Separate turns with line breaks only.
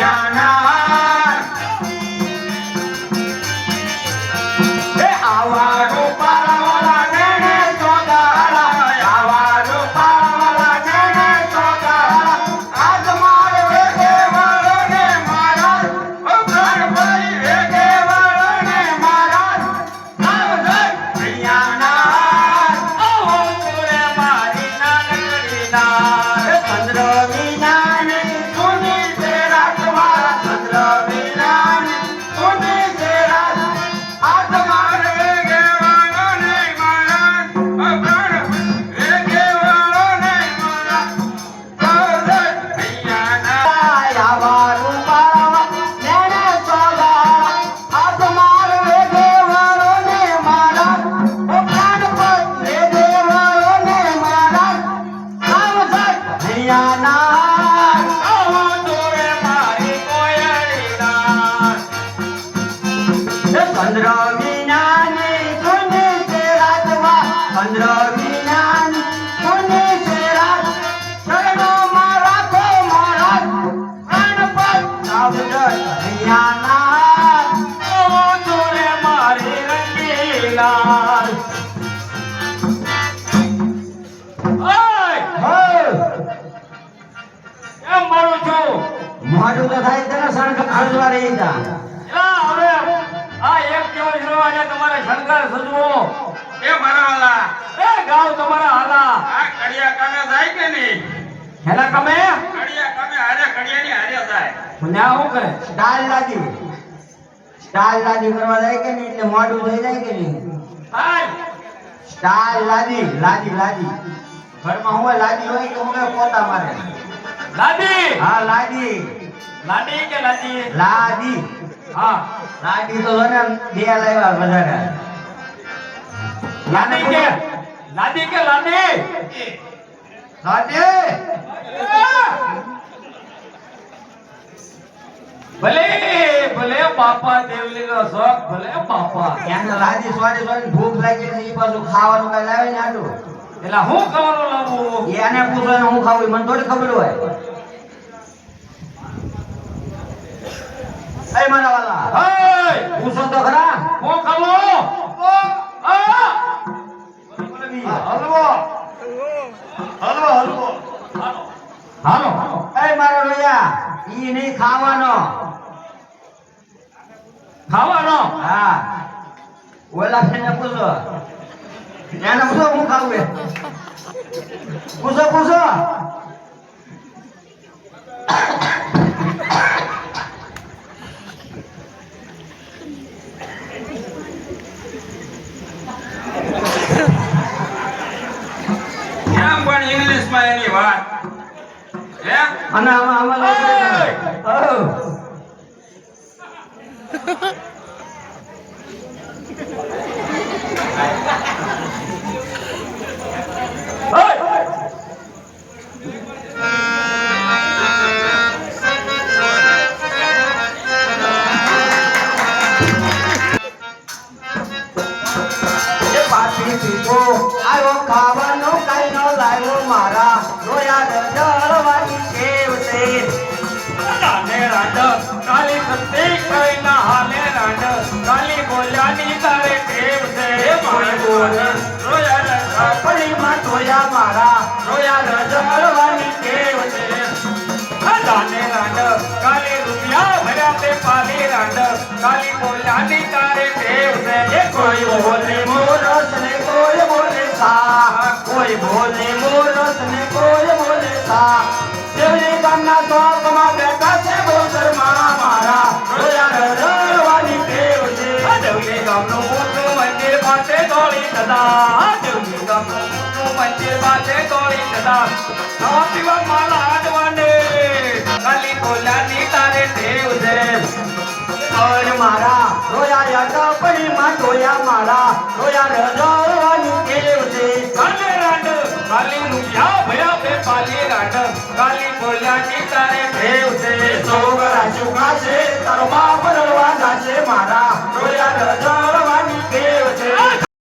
Mañana. ચંદ્ર વિનાની થાય તને ખર્ચવા રહી જા
એલા હવે આ એક કેવો હીરો અને તમારે શણગાર સજવો.
એ મારાવાલા
એ ગાવ તમારા હાલા.
આ કડિયા કામે જાય કે નહીં?
હેલા કમે?
કડિયા કામે હારે કડિયાની હારે જાય.
મને આ શું કરે?
સ્ટાઇલ લાદી સ્ટાઇલ લાદી કરવા જાય કે નહીં? એટલે મોડું થઈ જાય કે નહીં?
હાય.
સ્ટાઇલ લાદી લાદી લાદી. ઘરમાં હું લાદી હોય કે હું પોતા મારે.
લાદી?
હા લાદી.
લાડી કે લાડી?
લાડી.
હા.
લાડી તો ને બે લાવ્યા વધારે
લાડી કે? લાડી કે લાડી?
લાડી.
ભલે ભલે બાપા દેવલી નો શોખ ભલે બાપા.
એને લાદી સોરી સોરી ભૂખ લાગી એ પાછું ખાવાનું કઈ લાવે ને આટલું
એટલે હું ખાવાનું લાવું?
એને પૂછો હું ખાવું મને થોડી ખબર હોય. એ મારા વાલા
હે
પૂછો તો ખરા
હું ખાવું આ
હલવો હલવો હલવો
હાલો
એ મારા રોયા ઈ નહીં ખાવાનો
ખાવાનો
હા ઓલા ને પૂછો એને પૂછો હું ખાવું પૂછો પૂછો
એની વાત. હે?
અને આમાં આમાં
cuidado, जय गोविंददास नवापी व मला आठवणे खाली बोलानी तारे ठेव
दे. और मारा रोया या कापडी माटोया मारा रोया रजावानी
केव दे. काले रांड खाली नुया भया पे पाली रांड. खाली बोलानी तारे
ठेव दे. सोगरा शुकाशे तरमा परवा जाशे मारा. रोया रजावानी